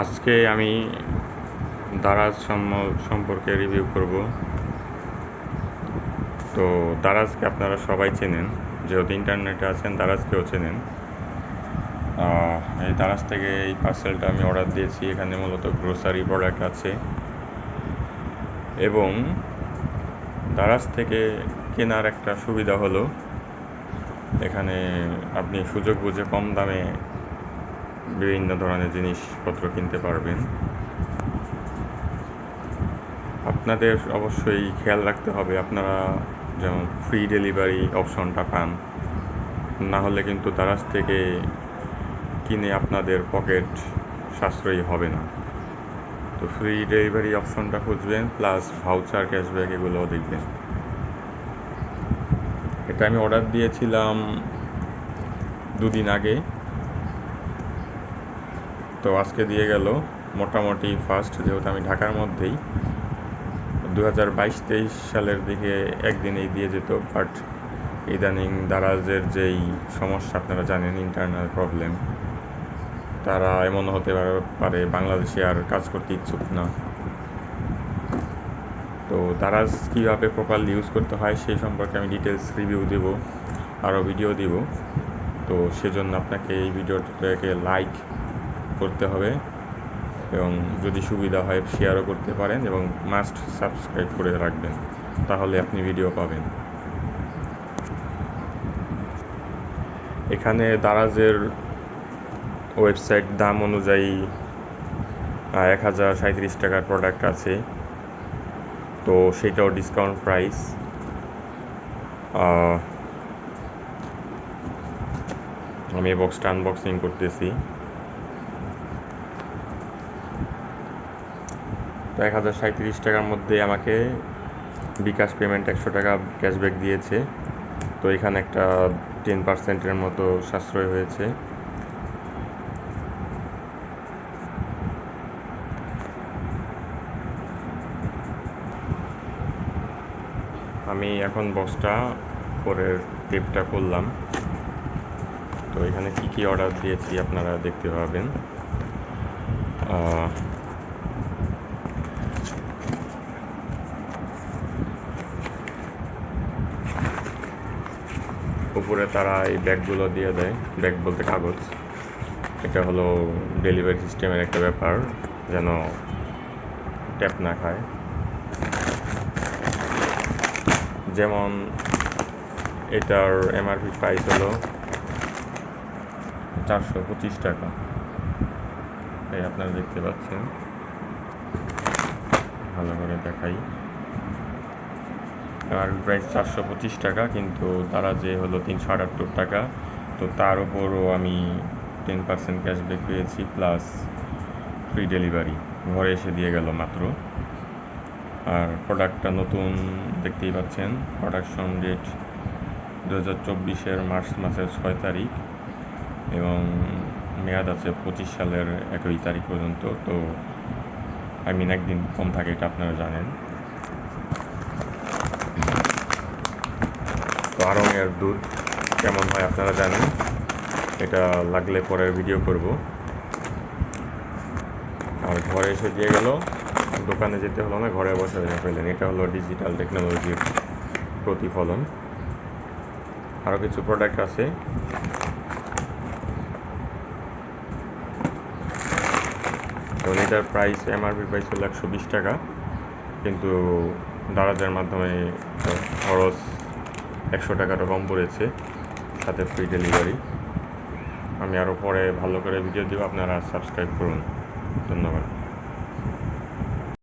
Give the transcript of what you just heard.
আজকে আমি দারাজ সম্পর্কে রিভিউ করব। তো দারাজকে আপনারা সবাই চেনেন, যেহেতু ইন্টারনেটে আছেন, দারাজকেও চেনেন। এই দারাজ থেকে এই পার্সেলটা আমি অর্ডার দিয়েছি, এখানে মূলত গ্রোসারি প্রোডাক্ট আছে। এবং দারাজ থেকে কেনার একটা সুবিধা হলো, এখানে আপনি সুযোগ বুঝে কম দামে বিভিন্ন ধরনের জিনিসপত্র কিনতে পারবেন। আপনাদের অবশ্যই খেয়াল রাখতে হবে, আপনারা যেমন ফ্রি ডেলিভারি অপশনটা পান, না হলে কিন্তু দারাজ থেকে কিনে আপনাদের পকেট সাশ্রয়ী হবে না। তো ফ্রি ডেলিভারি অপশনটা খুঁজবেন প্লাস ভাউচার ক্যাশব্যাক এগুলোও দেখবেন। এটা আমি অর্ডার দিয়েছিলাম দুদিন আগে। তো আজকে দিয়ে গেল মোটামুটি ফার্স্ট যেহেতু আমি ঢাকার মধ্যেই দু হাজার বাইশ, তেইশ সালের দিকে একদিনেই দিয়ে যেত বাট ইদানিং দারাজের যেই সমস্যা, আপনারা জানেন ইন্টারনাল প্রবলেম তারা এমন হতে পারে- বাংলাদেশে আর কাজ করতে ইচ্ছুক না। তো দারাজ কীভাবে প্রপারলি ইউজ করতে হয়, সেই সম্পর্কে আমি ডিটেলস রিভিউ দেব, আরও ভিডিও দিব। তো সেজন্য আপনাকে এই ভিডিওটাকে লাইক করতে হবে এবং যদি সুবিধা হয় শেয়ারও করতে পারেন এবং মাস্ট সাবস্ক্রাইব করে রাখবেন, তাহলে আপনি ভিডিও পাবেন। এখানে দারাজের ওয়েবসাইট দাম অনুযায়ী এক হাজার সাঁত্রিশ টাকার প্রোডাক্ট আছে। তো সেটাও ডিসকাউন্ট প্রাইস আমি বক্সটা আনবক্সিং করতেছি। তো এক হাজার সাঁত্রিশ টাকার মধ্যে আমাকে বিকাশ পেমেন্ট একশো টাকা ক্যাশব্যাক দিয়েছে। তো এখানে একটা টেন পার্সেন্টের মতো সাশ্রয় হয়েছে। আমি এখন বক্সটা পরের টেপটা করলাম তো এখানে কি কি অর্ডার দিয়েছি আপনারা দেখতে পাবেন। উপরে তারা এই ব্যাগগুলো দিয়ে দেয়। ব্যাগ বলতে কাগজ। এটা হলো ডেলিভারি সিস্টেমের একটা ব্যাপার, যেন ট্যাপ না খায়। যেমন এটার এমআরপি প্রাইস হলো চারশো পঁচিশ টাকা। এই আপনারা দেখতে পাচ্ছেন। ভালো করে দেখাই। আর প্রাইস চারশো পঁচিশ টাকা, কিন্তু তারা যে হলো তিনশো আটাত্তর টাকা, তো তার উপরও আমি টেন পার্সেন্ট ক্যাশব্যাক পেয়েছি প্লাস ফ্রি ডেলিভারি ঘরে এসে দিয়ে গেল মাত্র। আর প্রোডাক্টটা নতুন, দেখতেই পাচ্ছেন প্রোডাকশন ডেট দু হাজার চব্বিশের মার্চ মাসের ছয় তারিখ এবং মেয়াদ আছে পঁচিশ সালের একই তারিখ পর্যন্ত, তো আই মিন একদিন কম থাকে এটা আপনারা জানেন। তো আড়ংয়ের দুধ কেমন হয় আপনারা জানেন। এটা লাগলে পরে ভিডিও করব। আর ঘরে এসে দিয়ে গেল, দোকানে যেতে হলো না, ঘরে বসে দেখে ফেলেন। এটা হলো ডিজিটাল টেকনোলজির প্রতিফলন। আরও কিছু প্রোডাক্ট আছে। এবং এটার প্রাইস এমআরপি প্রাইস হলো একশো বিশ টাকা। কিন্তু দারাজের মাধ্যমে খরচ একশো টাকাটা কম পড়েছে সাথে ফ্রি ডেলিভারি আমি আরও পরে ভালো করে ভিডিও দেবো, আপনারা সাবস্ক্রাইব করুন। ধন্যবাদ।